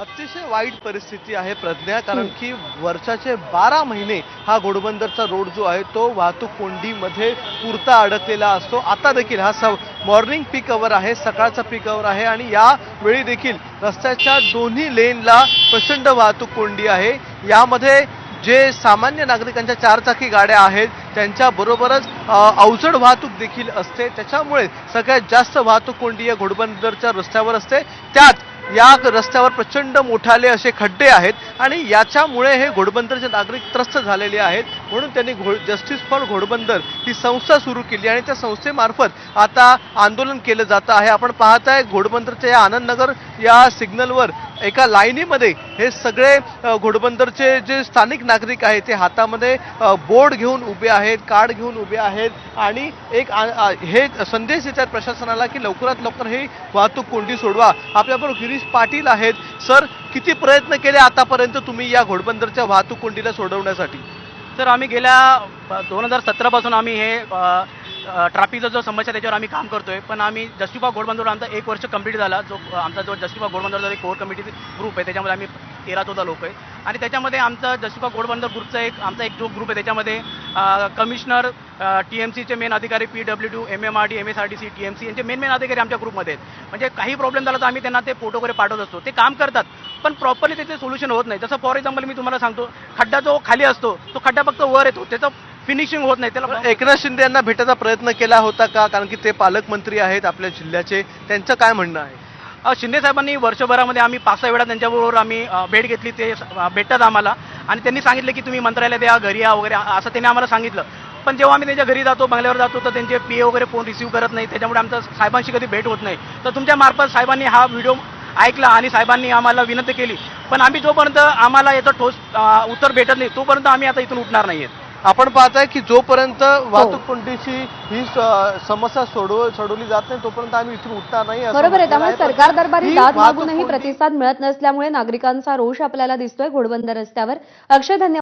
अतिशय वाईट परिस्थिती आहे प्रज्ञा कारण की वर्षाचे बारा महिने हा घोडबंदरचा रोड जो आहे तो वाहतूक कोंडीमध्ये पुरता अडकलेला असतो. आता देखील हा स मॉर्निंग पीक अवर आहे सकाळचा पीक अवर आहे आणि या वेळी देखील रस्त्याच्या दोन्ही लेनला प्रचंड वाहतूक कोंडी आहे. यामध्ये जे सामान्य नागरिकांच्या चारचाकी गाड्या आहेत त्यांच्या बरोबरच अ, अवजड वाहतूक देखील असते. त्याच्यामुळे सगळ्यात जास्त वाहतूक कोंडी या घोडबंदरच्या रस्त्यावर असते. त्यात या रस्त्यावर प्रचंड मोठाले असे खड्डे आहेत आणि याच्यामुळे हे घोडबंदरचे नागरिक त्रस्त झालेले आहेत. म्हणून त्यांनी घो जस्टिस फॉर घोडबंदर ही संस्था सुरू केली आणि त्या संस्थेमार्फत आता आंदोलन केलं जातं आहे. आपण पाहत आहे घोडबंदरच्या या आनंदनगर या सिग्नलवर एका लाईनीमध्ये हे सगळे घोडबंदरचे जे स्थानिक नागरिक आहेत ते हातामध्ये बोर्ड घेऊन उभे आहेत कार्ड घेऊन उभे आहेत आणि एक हे संदेश देतात प्रशासनाला की लवकरात लवकर ही वाहतूक कोंडी सोडवा. आपल्याबरोबर गिरीश पाटील आहेत. सर किती प्रयत्न केले आतापर्यंत तुम्ही या घोडबंदरच्या वाहतूक कोंडीला सोडवण्यासाठी? तर आम्ही गेल्या दोन हजार सतरापासून आम्ही हे ट्रॅफिकचा जो समस्या त्याच्यावर आम्ही काम करतोय. पण आम्ही जस्टिफा घोडबंदर आमचा एक वर्ष कंप्लीट झाला. जो आमचा जो जस्टिफा घोडबंदर एक कोर कमिटी ग्रुप आहे त्याच्यामध्ये आम्ही तेरा चौदा लोक आहे. आणि त्याच्यामध्ये आमचा जस्टिफा घोडबंदर ग्रुपचा एक आमचा एक जो ग्रुप आहे त्याच्यामध्ये कमिशनर टी एम सीचे मेन अधिकारी P W D M M R D M S R T C T M C यांचे मेन मेन अधिकारी आमच्या ग्रुपमध्ये आहेत. म्हणजे काही प्रॉब्लेम झाला तर आम्ही त्यांना ते फोटो वगैरे पाठवत असतो. ते काम करतात पण प्रॉपरली त्याचे सोल्युशन होत नाही. जसं फॉर एक्झाम्पल मी तुम्हाला सांगतो खड्डा जो खाली असतो तो खड्डा फक्त वर येतो. त्याचं फिनिशिंग होत नाही त्याला एकनाथ शिंदे यांना भेटायचा प्रयत्न केला होता का? कारण की ते पालकमंत्री आहेत आपल्या जिल्ह्याचे. त्यांचं काय म्हणणं आहे? शिंदे साहेबांनी वर्षभरामध्ये आम्ही पाच सहा वेळा त्यांच्याबरोबर आम्ही भेट घेतली ते भेटतात आम्हाला. आणि त्यांनी सांगितलं की तुम्ही मंत्रालयात या घरी या वगैरे असं त्यांनी आम्हाला सांगितलं. पण जेव्हा आम्ही त्यांच्या घरी जातो बंगल्यावर जातो तर त्यांचे पी ए वगैरे फोन रिसीव्ह करत नाही. त्याच्यामुळे आमचं साहेबांशी कधी भेट होत नाही. तर तुमच्या मार्फत साहेबांनी हा व्हिडिओ ऐकला आणि साहेबांनी आम्हाला विनंती केली. पण आम्ही जोपर्यंत आम्हाला याचं ठोस उत्तर भेटत नाही तोपर्यंत आम्ही आता इथून उठणार नाहीये. आपण पाहताय की जोपर्यंत वाहतूक कोंडीची ही समस्या सोडव सोडवली जात नाही तोपर्यंत आम्ही इथून उठणार नाही बरोबर आहे त्यामुळे सरकार दरबारी ही दाद मागूनही प्रतिसाद मिळत नसल्यामुळे नागरिकांचा रोष आपल्याला दिसतोय घोडबंदर रस्त्यावर. अक्षय धन्यवाद.